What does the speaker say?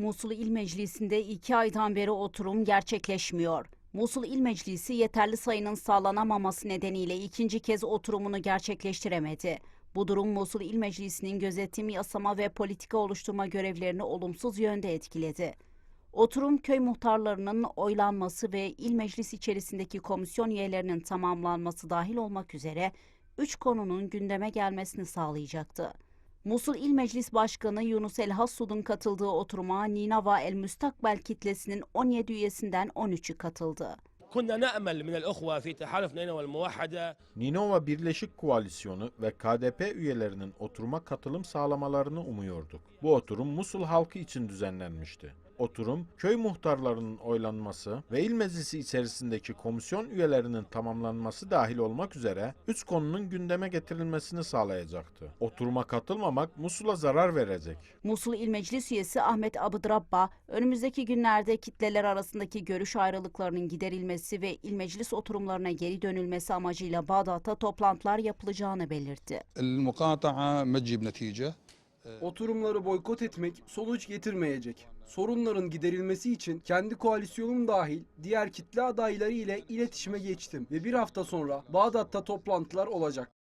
Musul İl Meclisi'nde iki aydan beri oturum gerçekleşmiyor. Musul İl Meclisi yeterli sayının sağlanamaması nedeniyle ikinci kez oturumunu gerçekleştiremedi. Bu durum Musul İl Meclisi'nin gözetim, yasama ve politika oluşturma görevlerini olumsuz yönde etkiledi. Oturum köy muhtarlarının oylanması ve il meclis içerisindeki komisyon üyelerinin tamamlanması dahil olmak üzere üç konunun gündeme gelmesini sağlayacaktı. Musul İl Meclis Başkanı Yunus El Hassud'un katıldığı oturuma Ninava El Müstakbel kitlesinin 17 üyesinden 13'ü katıldı. Ninova Birleşik Koalisyonu ve KDP üyelerinin oturuma katılım sağlamalarını umuyorduk. Bu oturum Musul halkı için düzenlenmişti Oturum, köy muhtarlarının oylanması ve il meclisi içerisindeki komisyon üyelerinin tamamlanması dahil olmak üzere üç konunun gündeme getirilmesini sağlayacaktı. Oturuma katılmamak Musul'a zarar verecek. Musul İl Meclis üyesi Ahmet Abıdrabba, önümüzdeki günlerde kitleler arasındaki görüş ayrılıklarının giderilmesi ve il meclis oturumlarına geri dönülmesi amacıyla Bağdat'ta toplantılar yapılacağını belirtti. المقاطعة ما تجيب نتيجة Oturumları boykot etmek sonuç getirmeyecek. Sorunların giderilmesi için kendi koalisyonum dahil diğer kitle adayları ile iletişime geçtim ve bir hafta sonra Bağdat'ta toplantılar olacak.